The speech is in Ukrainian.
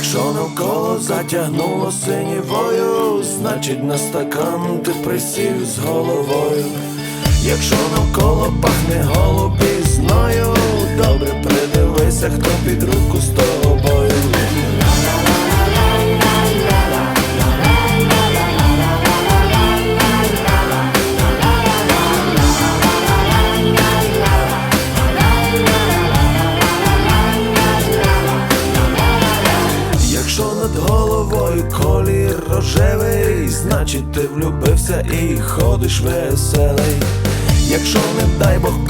Якщо навколо затягнуло синівою, значить на стакан ти присів з головою. Якщо навколо пахне голубізною, добре придивися, хто під руку з над головою колір рожевий, значить ти влюбився і ходиш веселий. Якщо, не дай Бог,